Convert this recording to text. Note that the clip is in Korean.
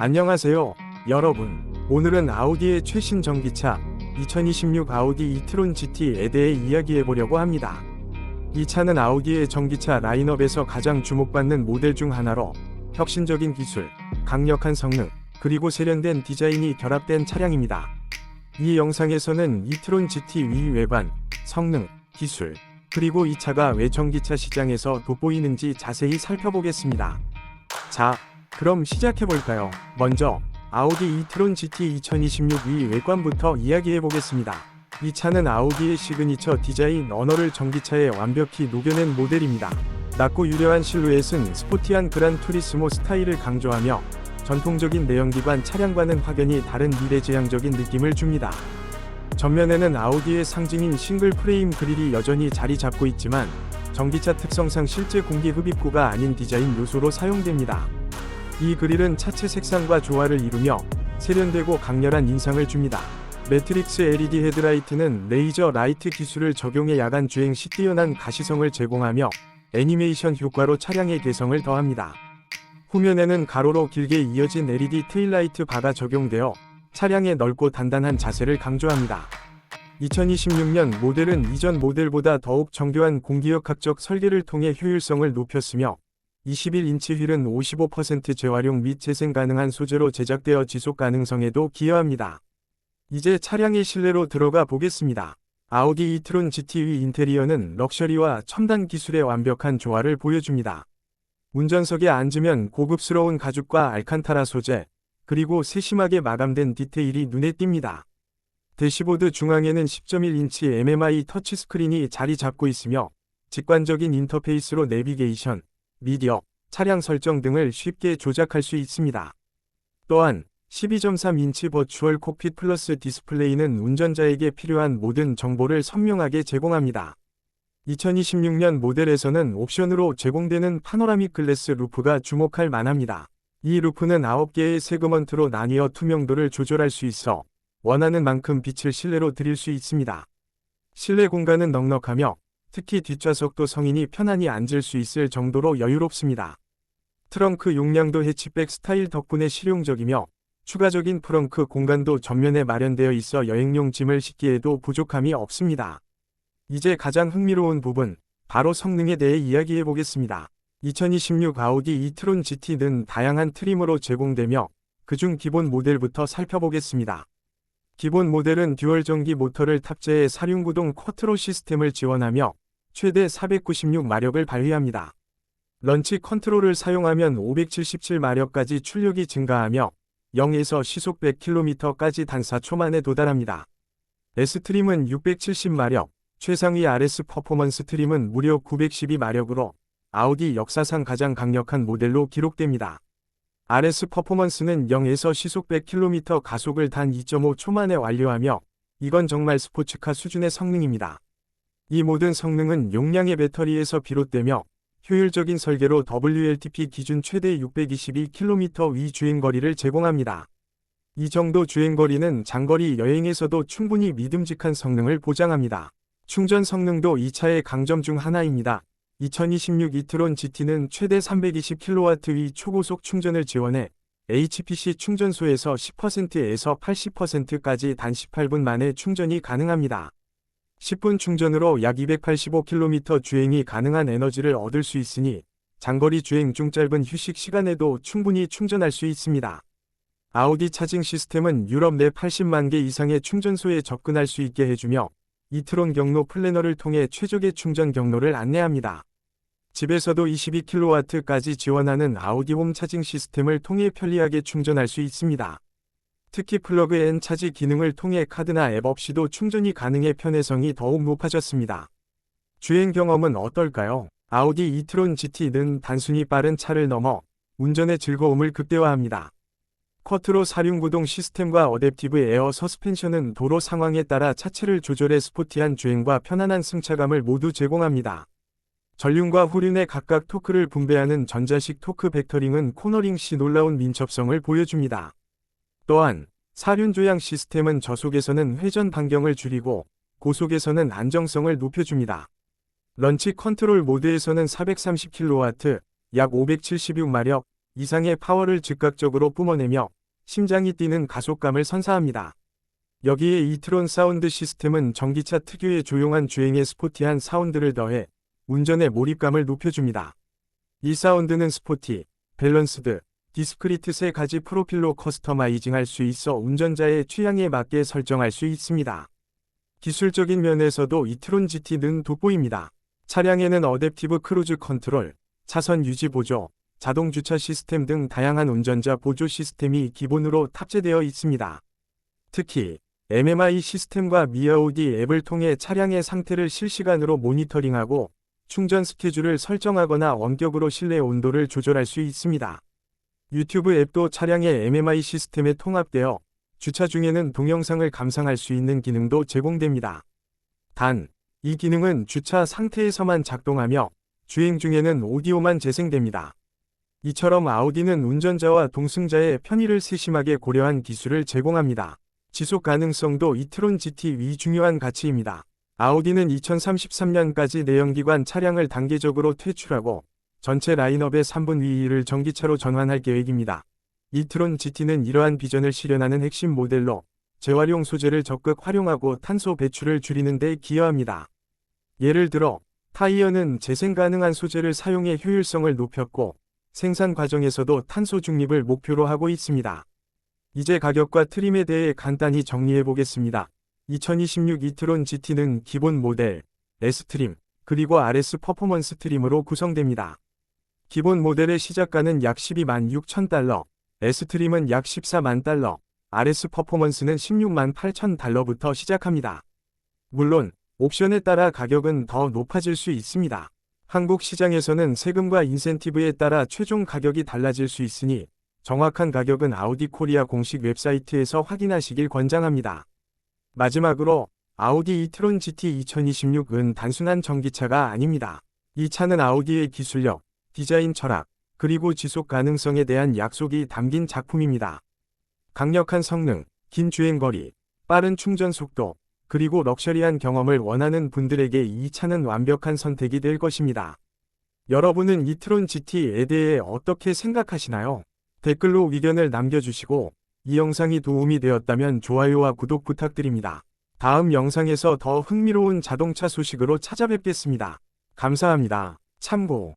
안녕하세요, 여러분. 오늘은 아우디의 최신 전기차 2026 아우디 이트론 GT에 대해 이야기해 보려고 합니다. 이 차는 아우디의 전기차 라인업에서 가장 주목받는 모델 중 하나로 혁신적인 기술, 강력한 성능, 그리고 세련된 디자인이 결합된 차량입니다. 이 영상에서는 이트론 GT 위 외관, 성능, 기술, 그리고 이 차가 왜 전기차 시장에서 돋보이는지 자세히 살펴보겠습니다. 자, 그럼 시작해볼까요? 먼저, 아우디 이트론 GT 2026 위 외관부터 이야기해보겠습니다. 이 차는 아우디의 시그니처 디자인 언어를 전기차에 완벽히 녹여낸 모델입니다. 낮고 유려한 실루엣은 스포티한 그란 투리스모 스타일을 강조하며 전통적인 내연기관 차량과는 확연히 다른 미래지향적인 느낌을 줍니다. 전면에는 아우디의 상징인 싱글 프레임 그릴이 여전히 자리 잡고 있지만 전기차 특성상 실제 공기 흡입구가 아닌 디자인 요소로 사용됩니다. 이 그릴은 차체 색상과 조화를 이루며 세련되고 강렬한 인상을 줍니다. 매트릭스 LED 헤드라이트는 레이저 라이트 기술을 적용해 야간 주행 시 뛰어난 가시성을 제공하며 애니메이션 효과로 차량의 개성을 더합니다. 후면에는 가로로 길게 이어진 LED 테일라이트 바가 적용되어 차량의 넓고 단단한 자세를 강조합니다. 2026년 모델은 이전 모델보다 더욱 정교한 공기역학적 설계를 통해 효율성을 높였으며 21인치 휠은 55% 재활용 및 재생 가능한 소재로 제작되어 지속 가능성에도 기여합니다. 이제 차량의 실내로 들어가 보겠습니다. 아우디 이트론 GTV 인테리어는 럭셔리와 첨단 기술의 완벽한 조화를 보여줍니다. 운전석에 앉으면 고급스러운 가죽과 알칸타라 소재, 그리고 세심하게 마감된 디테일이 눈에 띕니다. 대시보드 중앙에는 10.1인치 MMI 터치스크린이 자리 잡고 있으며 직관적인 인터페이스로 내비게이션, 미디어, 차량 설정 등을 쉽게 조작할 수 있습니다. 또한 12.3인치 버추얼 콕핏 플러스 디스플레이는 운전자에게 필요한 모든 정보를 선명하게 제공합니다. 2026년 모델에서는 옵션으로 제공되는 파노라믹 글래스 루프가 주목할 만합니다. 이 루프는 9개의 세그먼트로 나뉘어 투명도를 조절할 수 있어 원하는 만큼 빛을 실내로 드릴 수 있습니다. 실내 공간은 넉넉하며 특히 뒷좌석도 성인이 편안히 앉을 수 있을 정도로 여유롭습니다. 트렁크 용량도 해치백 스타일 덕분에 실용적이며 추가적인 프렁크 공간도 전면에 마련되어 있어 여행용 짐을 싣기에도 부족함이 없습니다. 이제 가장 흥미로운 부분, 바로 성능에 대해 이야기해 보겠습니다. 2026 아우디 이트론 GT는 다양한 트림으로 제공되며 그중 기본 모델부터 살펴보겠습니다. 기본 모델은 듀얼 전기 모터를 탑재해 사륜구동 쿼트로 시스템을 지원하며 최대 496마력을 발휘합니다. 런치 컨트롤을 사용하면 577마력까지 출력이 증가하며 0에서 시속 100km까지 단 4초 만에 도달합니다. S트림은 670마력, 최상위 RS 퍼포먼스 트림은 무려 912마력으로 아우디 역사상 가장 강력한 모델로 기록됩니다. RS 퍼포먼스는 0에서 시속 100km 가속을 단 2.5초 만에 완료하며 이건 정말 스포츠카 수준의 성능입니다. 이 모든 성능은 용량의 배터리에서 비롯되며 효율적인 설계로 WLTP 기준 최대 622km 위 주행거리를 제공합니다. 이 정도 주행거리는 장거리 여행에서도 충분히 믿음직한 성능을 보장합니다. 충전 성능도 이 차의 강점 중 하나입니다. 2026 이트론 GT는 최대 320kW 위 초고속 충전을 지원해 HPC 충전소에서 10%에서 80%까지 단 18분 만에 충전이 가능합니다. 10분 충전으로 약 285km 주행이 가능한 에너지를 얻을 수 있으니 장거리 주행 중 짧은 휴식 시간에도 충분히 충전할 수 있습니다. 아우디 차징 시스템은 유럽 내 80만 개 이상의 충전소에 접근할 수 있게 해주며 이트론 경로 플래너를 통해 최적의 충전 경로를 안내합니다. 집에서도 22kW까지 지원하는 아우디 홈 차징 시스템을 통해 편리하게 충전할 수 있습니다. 특히 플러그 앤 차지 기능을 통해 카드나 앱 없이도 충전이 가능해 편의성이 더욱 높아졌습니다. 주행 경험은 어떨까요? 아우디 이트론 GT는 단순히 빠른 차를 넘어 운전의 즐거움을 극대화합니다. 쿼트로 사륜구동 시스템과 어댑티브 에어 서스펜션은 도로 상황에 따라 차체를 조절해 스포티한 주행과 편안한 승차감을 모두 제공합니다. 전륜과 후륜에 각각 토크를 분배하는 전자식 토크 벡터링은 코너링 시 놀라운 민첩성을 보여줍니다. 또한 사륜 조향 시스템은 저속에서는 회전 반경을 줄이고 고속에서는 안정성을 높여줍니다. 런치 컨트롤 모드에서는 430kW, 약 576마력, 이상의 파워를 즉각적으로 뿜어내며 심장이 뛰는 가속감을 선사합니다. 여기에 이트론 사운드 시스템은 전기차 특유의 조용한 주행에 스포티한 사운드를 더해 운전의 몰입감을 높여줍니다. 이 사운드는 스포티, 밸런스드, 디스크리트 세 가지 프로필로 커스터마이징할 수 있어 운전자의 취향에 맞게 설정할 수 있습니다. 기술적인 면에서도 이트론 GT는 돋보입니다. 차량에는 어댑티브 크루즈 컨트롤, 차선 유지 보조, 자동 주차 시스템 등 다양한 운전자 보조 시스템이 기본으로 탑재되어 있습니다. 특히 MMI 시스템과 미아오디 앱을 통해 차량의 상태를 실시간으로 모니터링하고 충전 스케줄을 설정하거나 원격으로 실내 온도를 조절할 수 있습니다. 유튜브 앱도 차량의 MMI 시스템에 통합되어 주차 중에는 동영상을 감상할 수 있는 기능도 제공됩니다. 단, 이 기능은 주차 상태에서만 작동하며 주행 중에는 오디오만 재생됩니다. 이처럼 아우디는 운전자와 동승자의 편의를 세심하게 고려한 기술을 제공합니다. 지속 가능성도 이트론 GT 위 중요한 가치입니다. 아우디는 2033년까지 내연기관 차량을 단계적으로 퇴출하고 전체 라인업의 3분 위 1을 전기차로 전환할 계획입니다. 이트론 GT는 이러한 비전을 실현하는 핵심 모델로 재활용 소재를 적극 활용하고 탄소 배출을 줄이는 데 기여합니다. 예를 들어 타이어는 재생 가능한 소재를 사용해 효율성을 높였고 생산 과정에서도 탄소 중립을 목표로 하고 있습니다. 이제 가격과 트림에 대해 간단히 정리해 보겠습니다. 2026 이트론 GT는 기본 모델, S트림, 그리고 RS 퍼포먼스 트림으로 구성됩니다. 기본 모델의 시작가는 약 12만 6천 달러, S트림은 약 14만 달러, RS 퍼포먼스는 16만 8천 달러부터 시작합니다. 물론 옵션에 따라 가격은 더 높아질 수 있습니다. 한국 시장에서는 세금과 인센티브에 따라 최종 가격이 달라질 수 있으니 정확한 가격은 아우디 코리아 공식 웹사이트에서 확인하시길 권장합니다. 마지막으로 아우디 이트론 GT 2026은 단순한 전기차가 아닙니다. 이 차는 아우디의 기술력, 디자인 철학, 그리고 지속 가능성에 대한 약속이 담긴 작품입니다. 강력한 성능, 긴 주행거리, 빠른 충전 속도, 그리고 럭셔리한 경험을 원하는 분들에게 이 차는 완벽한 선택이 될 것입니다. 여러분은 이트론 GT에 대해 어떻게 생각하시나요? 댓글로 의견을 남겨주시고 이 영상이 도움이 되었다면 좋아요와 구독 부탁드립니다. 다음 영상에서 더 흥미로운 자동차 소식으로 찾아뵙겠습니다. 감사합니다. 참고